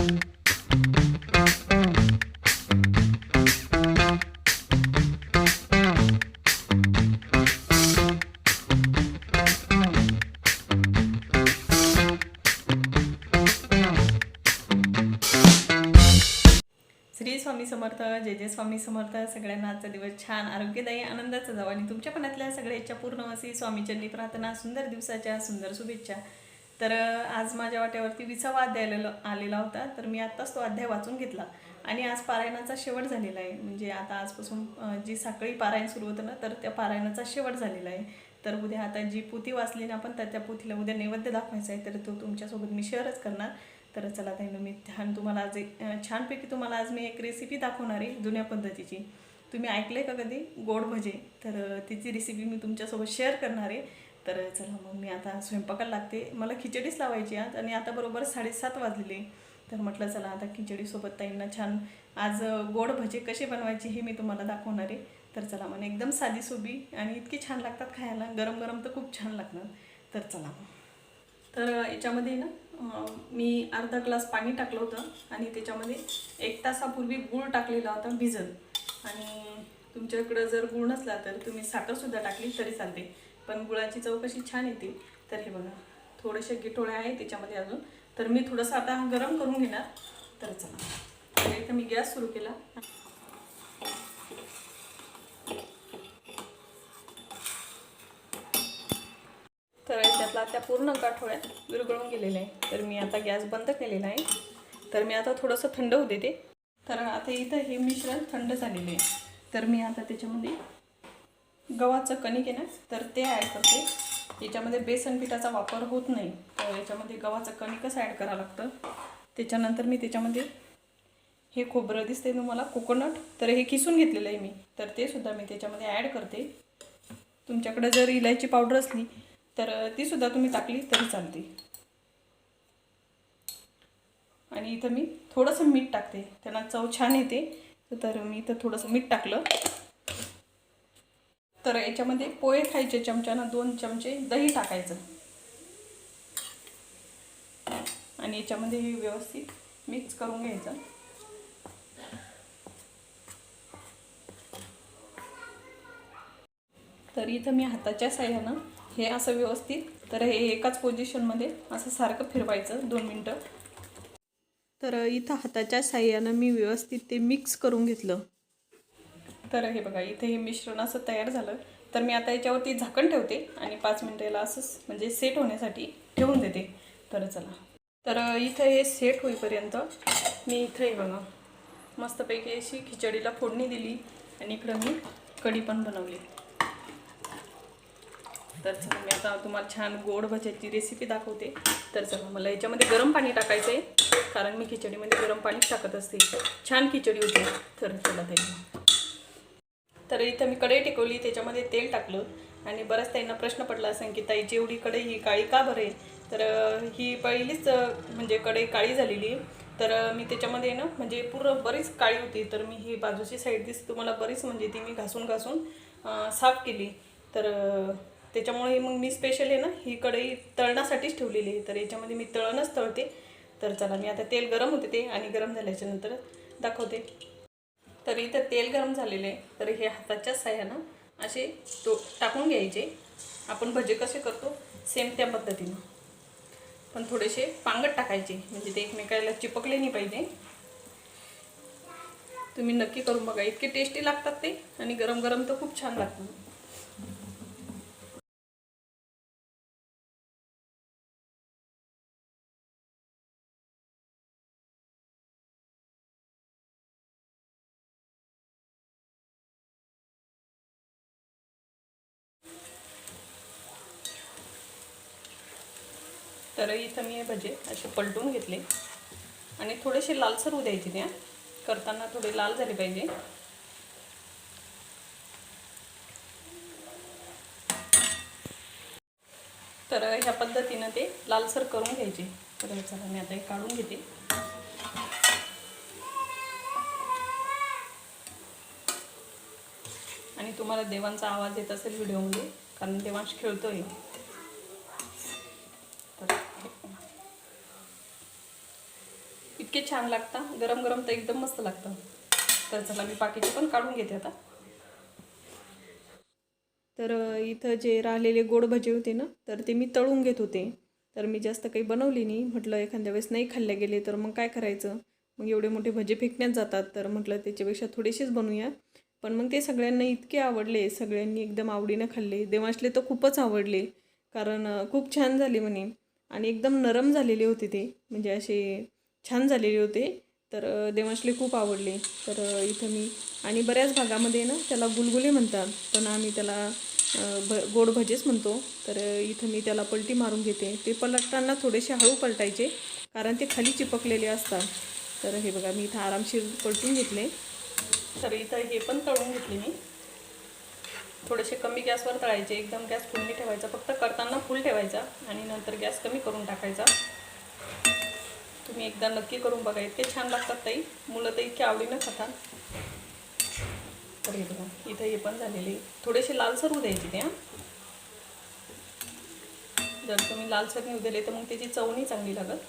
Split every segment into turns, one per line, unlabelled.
श्री स्वामी समर्थ जय जय स्वामी समर्थ. सगळ्यांना आजचा दिवस छान आरोग्यदायी आनंदाचा जावा. आणि तुमच्या मनातल्या सगळ्या इच्छा पूर्ण अशी स्वामीचरणी प्रार्थना सुंदर दिवसाच्या सुंदर शुभेच्छा. तर आज माझ्या वाट्यावरती विसावा अध्याय आलेला आलेला होता तर मी आत्ताच तो अध्याय वाचून घेतला. आणि आज पारायणाचा शेवट झालेला आहे. म्हणजे आता आजपासून जी साखळी पारायण सुरू होतं ना तर त्या पारायणाचा शेवट झालेला आहे. तर उद्या आता जी पोथी वाचली ना आपण तर त्या पोथीला उद्या नैवेद्य दाखवायचा आहे तर तो तुमच्यासोबत मी शेअरच करणार. तर चला ताईनं मी छान तुम्हाला आज एक छानपैकी तुम्हाला आज मी एक रेसिपी दाखवणार आहे जुन्या पद्धतीची. तुम्ही ऐकले का कधी? गोड भजे. तर तिची रेसिपी मी तुमच्यासोबत शेअर करणार आहे. तर चला मग मी आता स्वयंपाकाला लागते. मला खिचडीच लावायची आज आणि आता बरोबर साडेसात वाजलेले. तर म्हटलं चला आता खिचडीसोबत ताईंना छान आज गोड भजे कसे बनवायचे हे मी तुम्हाला दाखवणार आहे. तर चला मग एकदम साधी सोबी आणि इतकी छान लागतात खायला. गरम गरम तर खूप छान लागणार. तर चला मग. तर याच्यामध्ये ना मी अर्धा ग्लास पाणी टाकलं होतं आणि त्याच्यामध्ये एक तासापूर्वी गूळ टाकलेला होता भिजत. आणि तुमच्याकडं जर गूळ नसला तर तुम्ही साखरसुद्धा टाकली तरी चालते. पण गुळाची चव कशी छान येते. तर हे बघा थोडेसे गिठोळे आहे त्याच्यामध्ये अजून. तर मी थोडंसं आता गरम करून घेणार. तर चला. इथं मी गॅस सुरू केला. तर त्यातला त्या पूर्ण गाठोळ्या विरघळून गेलेल्या आहे तर मी आता गॅस बंद केलेला आहे. तर मी आता थोडंसं थंड होऊ देते. तर आता इथं हे मिश्रण थंड झालेलं आहे. तर मी आता त्याच्यामध्ये गव्हाचं कणिक आहे ना तर ते ॲड करते. याच्यामध्ये बेसन पिठाचा वापर होत नाही तर याच्यामध्ये गव्हाचं कणिकच ॲड करावं लागतं. त्याच्यानंतर मी त्याच्यामध्ये हे खोबरं दिसते तुम्हाला कोकोनट तर हे किसून घेतलेलं आहे मी. तर ते सुद्धा मी त्याच्यामध्ये ॲड करते. तुमच्याकडे जर इलायची पावडर असली तर ती सुद्धा तुम्ही टाकली तरी चालते. आणि इथं मी थोडंसं मीठ टाकते. त्यांना चव छान येते. तर मी इथं थोडंसं मीठ टाकलं. तर याच्यामध्ये पोहे खायचे चमच्यानं दोन चमचे दही टाकायचं. आणि याच्यामध्ये हे व्यवस्थित मिक्स करून घ्यायचं. तर इथं मी हाताच्या साह्यानं हे असं व्यवस्थित तर हे एकाच पोझिशनमध्ये असं सारखं फिरवायचं दोन मिनटं. तर इथं हाताच्या साह्यानं मी व्यवस्थित ते मिक्स करून घेतलं. तर हे बघा इथे हे मिश्रण असं तयार झालं. तर मी आता याच्यावरती झाकण ठेवते आणि पाच मिनटं याला असंच म्हणजे सेट होण्यासाठी ठेवून देते. तर चला. तर इथं हे सेट होईपर्यंत मी इथं हे बघा मस्तपैकी अशी खिचडीला फोडणी दिली आणि इकडं मी कढी पण बनवली. तर चला मी आता तुम्हाला छान गोड भज्याची रेसिपी दाखवते. तर चला मला याच्यामध्ये गरम पाणी टाकायचं आहे कारण मी खिचडीमध्ये गरम पाणी टाकत असते. छान खिचडी होते. तर चला ते तर इथं मी कढई टिकवली त्याच्यामध्ये तेल टाकलं आणि बऱ्याच त्यांना प्रश्न पडला असेल की ताईची एवढी कढई ही काळी का बरे तर ही पहिलीच म्हणजे कढई काळी झालेली आहे. तर मी त्याच्यामध्ये ना म्हणजे पूर्ण बरीच काळी होती. तर मी ही बाजूची साईड दिस तुम्हाला बरीच म्हणजे ती मी घासून घासून साफ केली. तर त्याच्यामुळे मग मी स्पेशल आहे ना ही कढई तळण्यासाठीच ठेवलेली आहे. तर याच्यामध्ये मी तळणच तळते. तर चला मी आता तेल गरम होते ते आणि गरम झाल्याच्यानंतर दाखवते. तर इथं तेल गरम झालेले आहे. तर हे हाताच्या साह्यानं असे तो टाकून घ्यायचे. आपण भजे कसे करतो? सेम त्या पद्धतीनं. पण थोडेसे पांगट टाकायचे. म्हणजे ते एकमेकाला चिपकले नाही पाहिजे. तुम्ही नक्की करून बघा. इतके टेस्टी लागतात ते. आणि गरम गरम तर खूप छान लागतात तर इथं मी हे भजे असे पलटून घेतले. आणि थोडेसे लालसर होऊ द्यायचे त्या करताना थोडे लाल झाले पाहिजे. तर ह्या पद्धतीनं ते लालसर करून घ्यायचे. तर चला मी आता हे काढून घेते. आणि तुम्हाला देवांचा आवाज येत असेल व्हिडिओमध्ये कारण देवांश खेळतोय. इतके छान लागतात गरम गरम तर एकदम मस्त लागतं. तर चला मी बाकीचे पण काढून घेते आता. तर इथं जे राहिलेले गोड भजे होते ना तर ते मी तळून घेत होते. तर मी जास्त काही बनवली नाही. म्हटलं एखाद्या वेळेस नाही खाल्ले गेले तर मग काय करायचं? मग एवढे मोठे भजे फेकण्यात जातात. तर म्हटलं त्याच्यापेक्षा थोडेसेच बनवूया. पण मग ते सगळ्यांना इतके आवडले. सगळ्यांनी एकदम आवडीनं खाल्ले. देवांशले तर खूपच आवडले. कारण खूप छान झाले म्हणे. आणि एकदम नरम झालेले होते ते. म्हणजे असे छान झालेले होते. तर देवांशले खूप आवडले. तर इथं मी आणि बऱ्याच भागामध्ये ना त्याला गुलगुले म्हणतात. पण आम्ही त्याला भ गोड भजेच म्हणतो. तर इथं मी त्याला पलटी मारून घेते. ते पलटताना थोडेसे हळू पलटायचे. कारण ते खाली चिपकलेले असतात. तर हे बघा मी इथं आरामशीर पलटून घेतले. तर इथं हे पण तळून घेतले मी. थोडेसे कमी गॅसवर तळायचे. एकदम गॅस फुल्ली ठेवायचा. फक्त करताना फुल ठेवायचा आणि नंतर गॅस कमी करून टाकायचा. तुम्ही एकदा नक्की करून बघा. इतके छान लागतात ताई. मुलं तर इतके आवडीनं खातात. तर हे बघा इथं हे पण झालेले. थोडेसे लालसर होऊ द्यायचे ते जर तुम्ही लालसर नाही दिले तर मग त्याची चव नाही चांगली लागत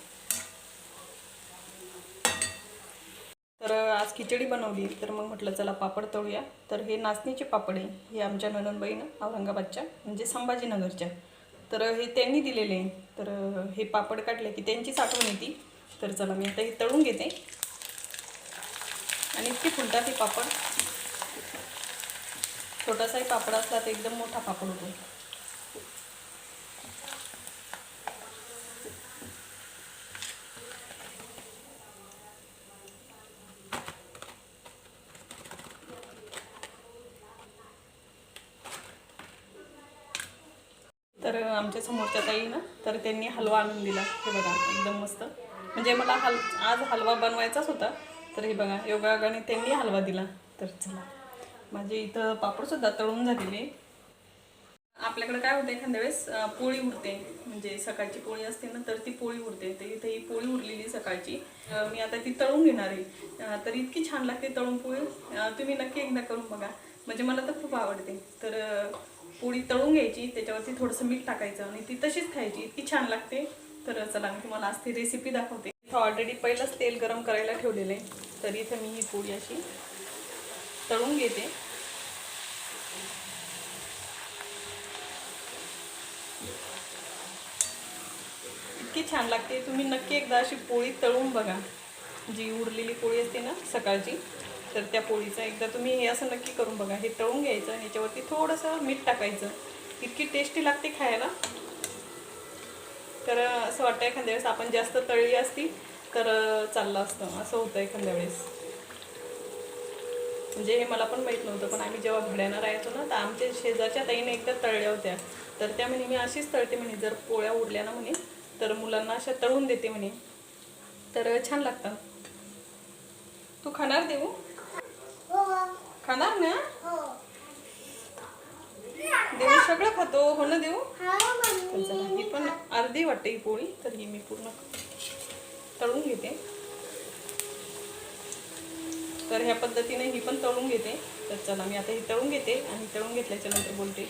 तर आज खिचडी बनवली. तर मग म्हटलं चला पापड तळूया. तर हे नाचणीचे पापड आहे. हे आमच्या ननंदबाईनं औरंगाबादच्या म्हणजे संभाजीनगरच्या. तर हे त्यांनी दिलेले आहे. तर हे पापड काढले की त्यांचीच आठवण येते. तर चला मी आता हे तळून घेते. आणि इतके फुलतात हे पापड. छोटासाही पापड असला तर एकदम मोठा पापड होतो. तर आमच्या समोरच्या ताई ना तर त्यांनी हलवा आणून दिला. हे बघा एकदम मस्त. म्हणजे मला हल आज हलवा बनवायचाच होता. तर हे बघा योगायोगाने त्यांनी हलवा दिला. तर चला. माझे इथं पापडसुद्धा तळून झालेले आपल्याकडे काय होतं एखाद्या वेळेस पोळी उरते. म्हणजे सकाळची पोळी असते ना तर ती पोळी उरते. तर इथे ही पोळी उरलेली सकाळची. मी आता ती तळून घेणार आहे. तर इतकी छान लागते तळून पोळी. तुम्ही नक्की एकदा करून बघा. म्हणजे मला तर खूप आवडते. तर पोळी तळून घ्यायची त्याच्यावरती थोडंसं मीठ टाकायचं आणि ती तशीच खायची. इतकी छान लागते. तर चला मी तुम्हाला आज ती रेसिपी दाखवते. इथं ऑलरेडी पहिलंच तेल गरम करायला ठेवलेलं आहे. तर इथं मी ही पोळी अशी तळून घेते. इतकी छान लागते. तुम्ही नक्की एकदा अशी पोळी तळून बघा. जी उरलेली पोळी असते ना सकाळची तर त्या पोळीचं एकदा तुम्ही हे असं नक्की करून बघा. हे तळून घ्यायचं ह्याच्यावरती थोडंसं मीठ टाकायचं. इतकी टेस्टी लागते खायला. तर असं वाटतं एखाद्या वेळेस आपण जास्त तळली असती तर चाललं असतं. असं होतं एखाद्या वेळेस. म्हणजे हे मला पण माहीत नव्हतं पण आम्ही जेव्हा घड्यानं राहायचो ना तर आमच्या शेजारच्या ताईने एकदा तळल्या होत्या. तर त्या म्हणे मी अशीच तळते म्हणे जर पोळ्या उरल्या ना म्हणे तर मुलांना अशा तळून देते म्हणे. तर छान लागतं. तू खाणार देऊ? खाणार ना? देऊ सगळं खातो. हो ना देऊ? ही पण अर्धी वाटते ही पोळी तर ही मी पूर्ण तळून घेते. तर ह्या पद्धतीने ही पण तळून घेते. तर चला मी आता ही तळून घेते आणि तळून घेतल्याच्या नंतर बोलते.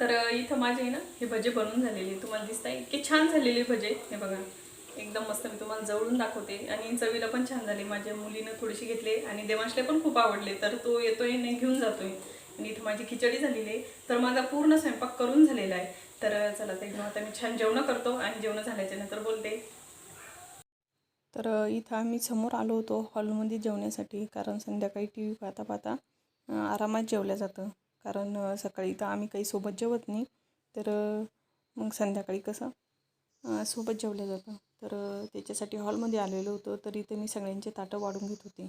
तर इथं माझे ना हे भजे बनून झालेले. तुम्हाला दिसत आहे इतके छान झालेले भजे. हे बघा एकदम मस्त मी तुम्हाला जवळून दाखवते. आणि चवीला पण छान झाले. माझ्या मुलीनं थोडीशी घेतले आणि देवांशले पण खूप आवडले. तर तो येतोय नाही घेऊन जातोय. आणि इथं माझी खिचडी झालेली आहे. तर माझा पूर्ण स्वयंपाक करून झालेला आहे. तर चला ते आता मी छान जेवणं करतो आणि जेवणं झाल्याच्यानंतर बोलते. तर इथं आम्ही समोर आलो होतो हॉलमध्ये जेवण्यासाठी कारण संध्याकाळी टी व्ही पाहता पाहता आरामात जेवलं जातं. कारण सकाळी तर आम्ही काही सोबत जेवत नाही. तर मग संध्याकाळी कसं सोबत जेवलं जातं. तर त्याच्यासाठी हॉलमध्ये आलेलो होतो. तर इथं मी सगळ्यांचे ताटं वाढून घेत होते.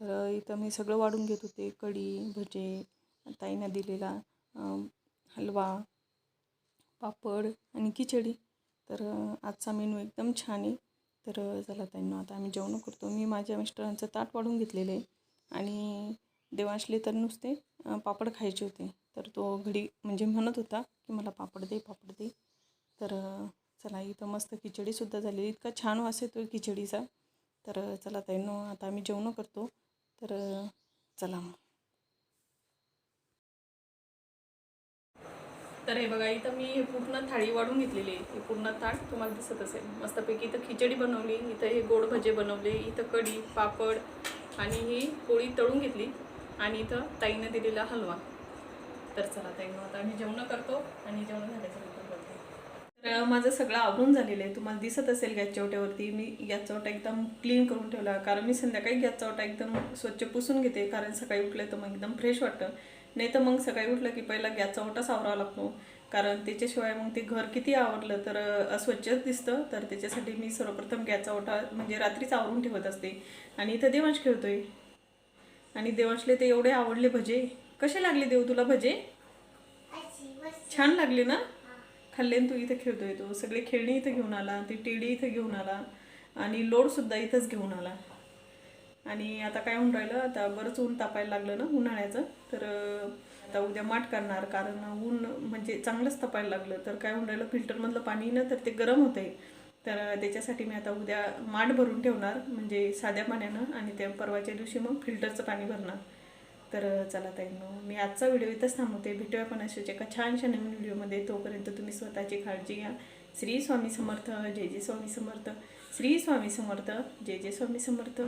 तर इथं मी सगळं वाढून घेत होते. कढी भजे ताईनं दिलेला हलवा पापड आणि खिचडी. तर आजचा मेनू एकदम छान आहे. तर चला त्यांना आता आम्ही जेवण करतो. मी माझ्या मिस्टरांचं ताट वाढून घेतलेलं आहे. आणि देवांशले तर नुसते पापड खायचे होते. तर तो घडी म्हणजे म्हणत होता की मला पापड दे पापड दे. तर चला इथं मस्त खिचडीसुद्धा झाली इतका छान वास येतो खिचडीचा. तर चला त्यांना आता आम्ही जेवण करतो. तर चला मग. तर हे बघा इथं मी हे पूर्ण थाळी वाढून घेतलेली आहे. ही पूर्ण थाळ तुम्हाला दिसत असेल. मस्तपैकी इथं खिचडी बनवली इथं हे गोड भजे बनवले इथं कढी पापड आणि ही पोळी तळून घेतली आणि इथं ताईनं दिलेला हलवा. तर चला ताईनं आता आम्ही जेवणं करतो आणि जेवण झाल्याच्यानंतर तर माझं सगळं आवरून झालेलं आहे. तुम्हाला दिसत असेल गॅसच्या ओट्यावरती मी गॅसचा ओटा एकदम क्लीन करून ठेवला. कारण मी संध्याकाळी गॅसचा ओटा एकदम स्वच्छ पुसून घेते. कारण सकाळी उठलं तर मग एकदम फ्रेश वाटतं. नाही तर मग सकाळी उठलं की पहिला गॅसचा ओटा सावरावा लागतो. कारण त्याच्याशिवाय मग ते घर किती आवडलं तर अस्वच्छच दिसतं. तर त्याच्यासाठी मी सर्वप्रथम गॅसचा ओटा म्हणजे रात्रीच आवरून ठेवत असते. आणि इथं देवांश खेळतोय. आणि देवांशले ते एवढे आवडले भजे. कसे लागले देव तुला भजे? छान लागले ना? खाल्ले तू इथं खेळतोय तो. सगळे खेळणी इथं घेऊन आला ती टेडी इथं घेऊन आला आणि लोडसुद्धा इथंच घेऊन आला. आणि आता काय होऊन राहिलं आता बरंच ऊन तापायला लागलं ना उन्हाळ्याचं. तर आता उद्या माठ करणार. कारण ऊन म्हणजे चांगलंच तापायला लागलं. तर काय होऊन राहिलं फिल्टरमधलं पाणी ना तर ते गरम होतंय. तर त्याच्यासाठी मी आता उद्या माठ भरून ठेवणार. म्हणजे साध्या पाण्यानं आणि त्या परवाच्या दिवशी मग फिल्टरचं पाणी भरणार. तर चला ताईंनो मी आजचा व्हिडिओ इथंच थांबवते. भेटूया पण अशाच एका छानशा नवीन व्हिडिओमध्ये. तोपर्यंत तुम्ही स्वतःची काळजी घ्या. श्री स्वामी समर्थ. जय जय स्वामी समर्थ. श्री स्वामी समर्थ. जय जय स्वामी समर्थ.